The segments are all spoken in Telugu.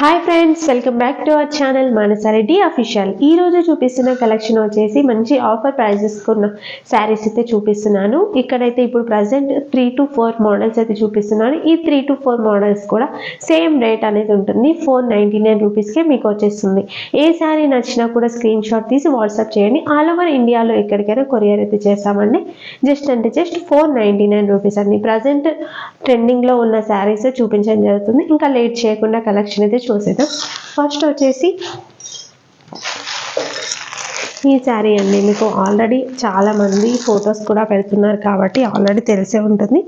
Hi friends welcome back to our channel Manasa Reddy official ఈ రోజు చూపిస్తున్న కలెక్షన్ వచ్చేసి మంచి ఆఫర్ ప్రైజెస్ ఉన్న శారీస్ అయితే చూపిస్తున్నాను. ఇక్కడైతే ఇప్పుడు present three to four models అయితే చూపిస్తున్నాను. ఈ త్రీ టు ఫోర్ మోడల్స్ కూడా సేమ్ రేట్ అనేది ఉంటుంది. ఫోర్ నైంటీ నైన్ రూపీస్కే మీకు వచ్చేస్తుంది. ఏ శారీ నచ్చినా కూడా స్క్రీన్ షాట్ తీసి వాట్సాప్ చేయండి. ఆల్ ఓవర్ ఇండియాలో ఎక్కడికైనా కొరియర్ అయితే చేస్తామండి. జస్ట్ అంటే just four ninety nine rupees అండి ప్రజెంట్ ట్రెండింగ్లో ఉన్న శారీస్ చూపించడం జరుగుతుంది. ఇంకా లేట్ చేయకుండా కలెక్షన్ అయితే చూసేద్దాం. ఫస్ట్ వచ్చేసి ఈ శారీ అండి. మీకు ఆల్రెడీ చాలామంది ఫొటోస్ కూడా పెడుతున్నారు కాబట్టి ఆల్రెడీ తెలిసే ఉంటుంది.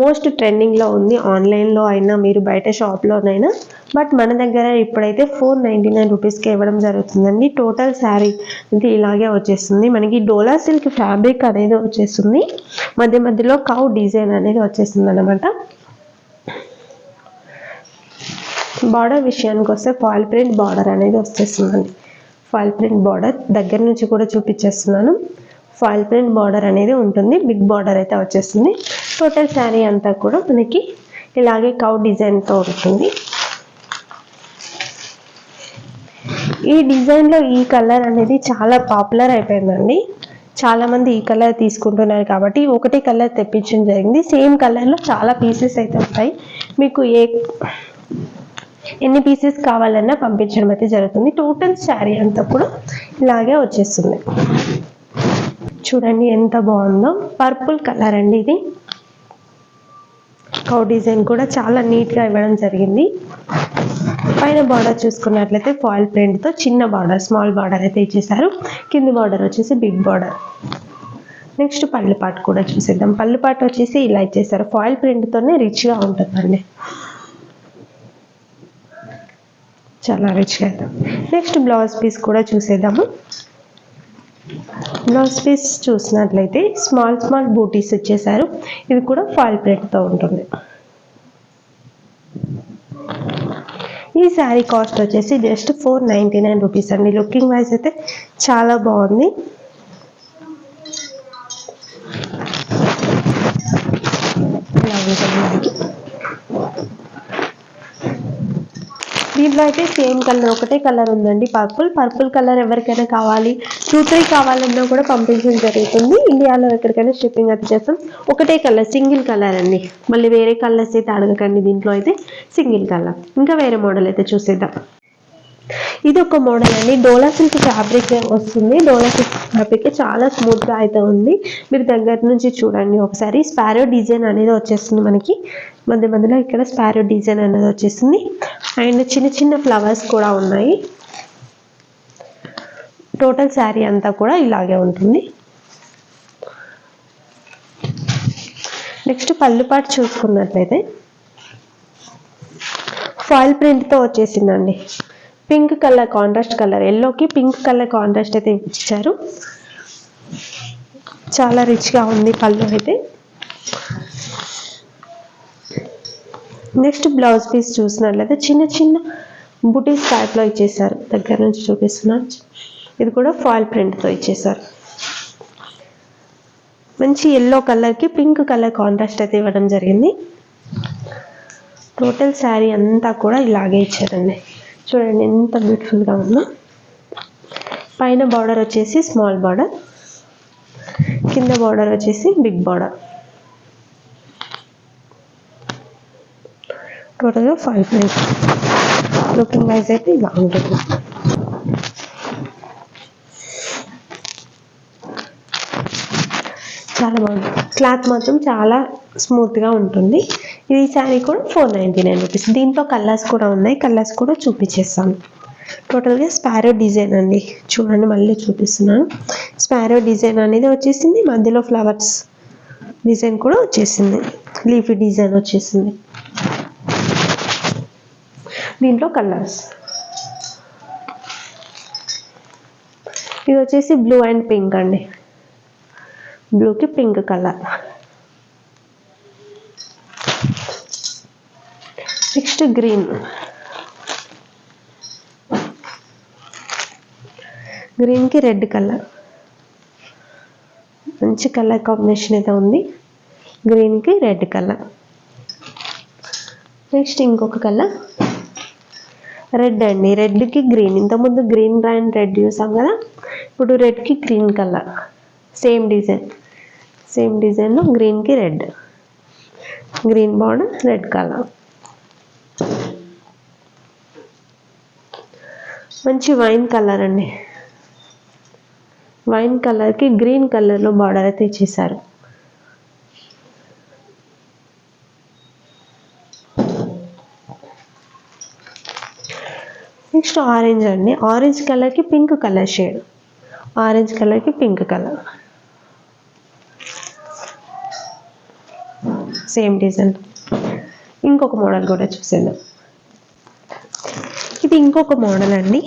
మోస్ట్ ట్రెండింగ్లో ఉంది. ఆన్లైన్లో అయినా మీరు బయట షాప్లోనైనా బట్ మన దగ్గర ఇప్పుడైతే ఫోర్ నైంటీ నైన్ రూపీస్కి ఇవ్వడం జరుగుతుందండి. టోటల్ శారీ ఇది ఇలాగే వచ్చేస్తుంది. మనకి డోలా సిల్క్ ఫ్యాబ్రిక్ అనేది వచ్చేస్తుంది. మధ్య మధ్యలో కౌ డిజైన్ అనేది వచ్చేస్తుంది అనమాట బార్డర్ విషయానికి వస్తే ఫాయిల్ ప్రింట్ బార్డర్ అనేది వచ్చేస్తుందండి ఫాయిల్ ప్రింట్ బార్డర్ దగ్గర నుంచి కూడా చూపించేస్తున్నాను. ఫాయిల్ ప్రింట్ బార్డర్ అనేది ఉంటుంది. బిగ్ బార్డర్ అయితే వచ్చేస్తుంది. టోటల్ శారీ అంతా కూడా మనకి ఇలాగే కౌ డిజైన్తో ఉంటుంది. ఈ డిజైన్లో ఈ కలర్ అనేది చాలా పాపులర్ అయిపోయిందండి. చాలామంది ఈ కలర్ తీసుకుంటున్నారు కాబట్టి ఒకటే కలర్ తెప్పించడం జరిగింది. సేమ్ కలర్లో చాలా పీసెస్ అయితే ఉంటాయి. మీకు ఏ ఎన్ని పీసెస్ కావాలన్నా పంపించడం అయితే జరుగుతుంది. టోటల్ శారీ అంతా కూడా ఇలాగే వచ్చేస్తుంది. చూడండి ఎంత బాగుందో. పర్పుల్ కలర్ అండి ఇది. కౌ డిజైన్ కూడా చాలా నీట్గా ఇవ్వడం జరిగింది. పైన బార్డర్ చూసుకున్నట్లయితే ఫాయిల్ ప్రింట్తో చిన్న బార్డర్ స్మాల్ బార్డర్ అయితే ఇచ్చేసారు కింది బార్డర్ వచ్చేసి బిగ్ బార్డర్ నెక్స్ట్ పళ్ళు పాటు కూడా చూసేద్దాం. పళ్ళు పాటు వచ్చేసి ఇలా ఇచ్చేసారు ఫాయిల్ ప్రింట్తోనే రిచ్గా ఉంటుందండి. చాలా రిచ్గా అవుతాం నెక్స్ట్ బ్లౌజ్ పీస్ కూడా చూసేద్దాము. బ్లౌజ్ పీస్ చూసినట్లయితే స్మాల్ స్మాల్ బూటీస్ వచ్చేసారు ఇది కూడా ఫాల్ ప్రింట్తో ఉంటుంది. ఈ శారీ కాస్ట్ వచ్చేసి just four ninety nine rupees అండి. లుకింగ్ వైజ్ అయితే చాలా బాగుంది. ఇలా ఉంటుంది మనకి దీంట్లో అయితే సేమ్ కలర్ ఒకటే కలర్ ఉందండి. పర్పుల్ పర్పుల్ కలర్ ఎవరికైనా కావాలి టూ త్రీ కావాలన్నా కూడా పంపించడం జరుగుతుంది. ఇండియాలో ఎక్కడికైనా షిప్పింగ్ అయితే చేస్తాం. ఒకటే కలర్ సింగిల్ కలర్ అండి. మళ్ళీ వేరే కలర్స్ అయితే అడగకండి దీంట్లో అయితే. Single colour. ఇంకా వేరే మోడల్ అయితే చూసేద్దాం. ఇది ఒక మోడల్ అండి. డోలా సిల్క్ ఫ్యాబ్రిక్ వస్తుంది. డోలా సిల్క్ ఫ్యాబ్రిక్ చాలా స్మూత్గా అయితే ఉంది. మీరు దగ్గర నుంచి చూడండి ఒకసారి. స్పారో డిజైన్ అనేది వచ్చేస్తుంది మనకి. మధ్య మధ్యలో ఇక్కడ స్పారో డిజైన్ అనేది వచ్చేస్తుంది. అండ్ చిన్న చిన్న ఫ్లవర్స్ కూడా ఉన్నాయి. టోటల్ శారీ అంతా కూడా ఇలాగే ఉంటుంది. నెక్స్ట్ పళ్ళుపాటు చూసుకున్నట్లయితే ఫాయిల్ ప్రింట్తో వచ్చేసిందండి. Pink colour contrast colour. ఎల్లోకి పింక్ కలర్ కాంట్రాస్ట్ అయితే ఇచ్చారు. చాలా రిచ్గా ఉంది పళ్ళు అయితే. నెక్స్ట్ బ్లౌజ్ పీస్ చూసినట్లయితే చిన్న చిన్న బుటీస్ టైప్లో ఇచ్చేసారు దగ్గర నుంచి చూపిస్తున్నాను. ఇది కూడా ఫాయిల్ ప్రింట్తో ఇచ్చేసారు మంచి ఎల్లో కలర్కి పింక్ కలర్ కాంట్రాస్ట్ అయితే ఇవ్వడం జరిగింది. టోటల్ శారీ అంతా కూడా ఇలాగే ఇచ్చారండి. చూడండి ఎంత బ్యూటిఫుల్గా ఉందో. పైన బార్డర్ వచ్చేసి స్మాల్ బార్డర్ కింద బార్డర్ వచ్చేసి బిగ్ బార్డర్ టోటల్గా ఫైవ్ ప్లేస్ లుకింగ్ వైజ్ అయితే ఇలా ఉంటుంది. చాలా బాగుంది. క్లాత్ మాత్రం చాలా స్మూత్గా ఉంటుంది. ఈ శారీ కూడా ఫోర్ నైంటీ నైన్ రూపీస్ దీంట్లో కలర్స్ కూడా ఉన్నాయి. కలర్స్ కూడా చూపించేస్తాను. టోటల్గా స్పారో డిజైన్ అండి. చూడండి మళ్ళీ చూపిస్తున్నాను. స్పారో డిజైన్ అనేది వచ్చేసింది. మధ్యలో ఫ్లవర్స్ డిజైన్ కూడా వచ్చేసింది. లీఫీ డిజైన్ వచ్చేసింది. దీంట్లో కలర్స్. ఇది వచ్చేసి బ్లూ అండ్ పింక్ అండి. బ్లూకి పింక్ కలర్ నెక్స్ట్ గ్రీన్. గ్రీన్కి రెడ్ కలర్. మంచి కలర్ కాంబినేషన్ అయితే ఉంది. గ్రీన్కి రెడ్ కలర్. నెక్స్ట్ ఇంకొక కలర్. రెడ్ అండి. రెడ్కి గ్రీన్. ఇంతకుముందు గ్రీన్ అండ్ రెడ్ చూసాం కదా? ఇప్పుడు రెడ్కి green colour. Same design. Same design గ్రీన్కి red. Green border red colour. మంచి వైన్ కలర్ అండి. వైన్ కలర్కి గ్రీన్ కలర్లో బార్డర్ అయితే ఇచ్చేసారు. నెక్స్ట్ ఆరెంజ్ అండి. ఆరెంజ్ కలర్కి పింక్ కలర్ షేడ్. ఆరెంజ్ కలర్కి పింక్ కలర్. Same design. ఇంకొక మోడల్ కూడా చూసేద్దాం. ఇది ఇంకొక మోడల్ అండి.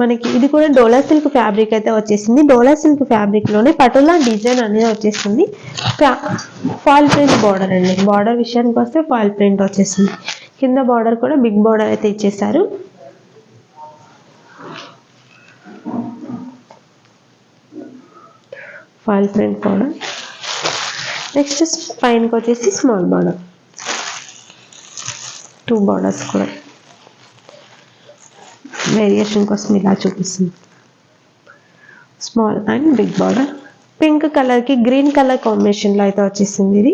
మనకి ఇది కూడా డోలా సిల్క్ ఫ్యాబ్రిక్ అయితే వచ్చేసింది. డోలా సిల్క్ ఫ్యాబ్రిక్లోనే పటోలా డిజైన్ అనేది వచ్చేసింది. ఫాల్ ప్రింట్ బార్డర్ అండి. బార్డర్ విషయానికి వస్తే ఫాల్ ప్రింట్ వచ్చేసింది. కింద బార్డర్ కూడా బిగ్ బార్డర్ అయితే ఇచ్చేసారు ఫాల్ ప్రింట్ బార్డర్ నెక్స్ట్ పైనకి వచ్చేసి స్మాల్ బార్డర్ టూ బార్డర్స్ కూడా. వేరియేషన్ కోసం ఇలా చూపిస్తుంది. Small and big border pink కలర్కి గ్రీన్ కలర్ కాంబినేషన్లో అయితే వచ్చేసింది ఇది.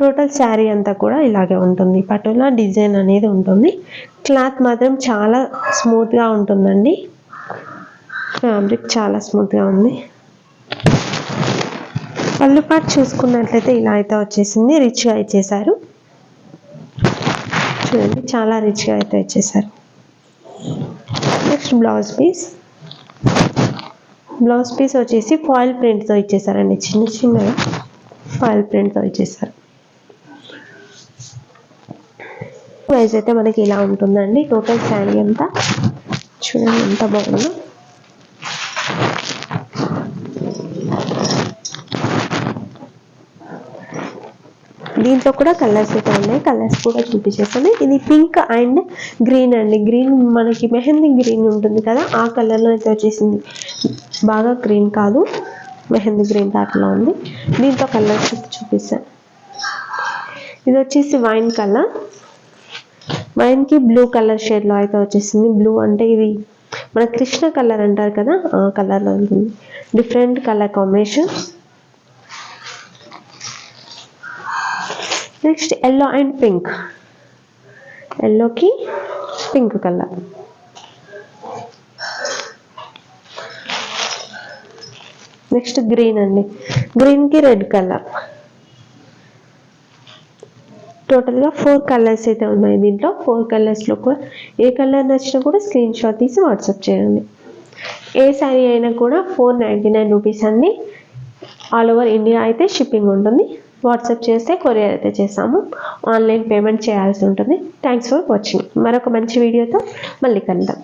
టోటల్ శారీ అంతా కూడా ఇలాగే ఉంటుంది. పటోలా డిజైన్ అనేది ఉంటుంది. క్లాత్ మాత్రం చాలా స్మూత్గా ఉంటుందండి. ఫ్యాబ్రిక్ చాలా స్మూత్గా ఉంది. పళ్ళు పాటు చూసుకున్నట్లయితే ఇలా అయితే వచ్చేసింది. రిచ్గా ఇచ్చేసారు చూడండి చాలా రిచ్గా అయితే ఇచ్చేసారు next blouse piece blouse piece వచ్చేసి ఫాయిల్ ప్రింట్తో ఇచ్చేసారండి చిన్న చిన్నగా ఫాయిల్ ప్రింట్తో ఇచ్చేసారు ప్రైస్ అయితే మనకి ఇలా ఉంటుందండి. టోటల్ శారీ అంతా చూడండి ఎంత బాగుందో. దీంట్లో కూడా కలర్స్ అయితే ఉన్నాయి. కలర్స్ కూడా చూపించేస్తాను. ఇది పింక్ అండ్ గ్రీన్ అండి. గ్రీన్ మనకి మెహందీ గ్రీన్ ఉంటుంది కదా ఆ కలర్లో అయితే వచ్చేసింది. బాగా గ్రీన్ కాదు. మెహందీ గ్రీన్ దాంట్లో ఉంది. దీంతో కలర్స్ చూపిస్తాను. ఇది వచ్చేసి వైన్ కలర్ వైన్కి బ్లూ కలర్ షేడ్లో అయితే వచ్చేసింది. బ్లూ అంటే ఇది మన కృష్ణ కలర్ అంటారు కదా ఆ కలర్లో ఉంటుంది. Different colour combination next yellow and pink ఎల్లోకి పింక్ కలర్ నెక్స్ట్ గ్రీన్ అండి. గ్రీన్కి రెడ్ కలర్ టోటల్గా ఫోర్ కలర్స్ అయితే ఉన్నాయి దీంట్లో. ఫోర్ కలర్స్లో కూడా ఏ కలర్ నచ్చినా కూడా స్క్రీన్ షాట్ తీసి వాట్సాప్ చేయండి. ఏ శారీ అయినా కూడా ఫోర్ నైంటీ నైన్ రూపీస్ అండి. ఆల్ ఓవర్ ఇండియా అయితే షిప్పింగ్ ఉంటుంది. వాట్సాప్ చేస్తే కొరియర్ అయితే చేస్తాము. ఆన్లైన్ పేమెంట్ చేయాల్సి ఉంటుంది. థ్యాంక్స్ ఫర్ వాచింగ్ మరొక మంచి వీడియోతో మళ్ళీ కలుద్దాం.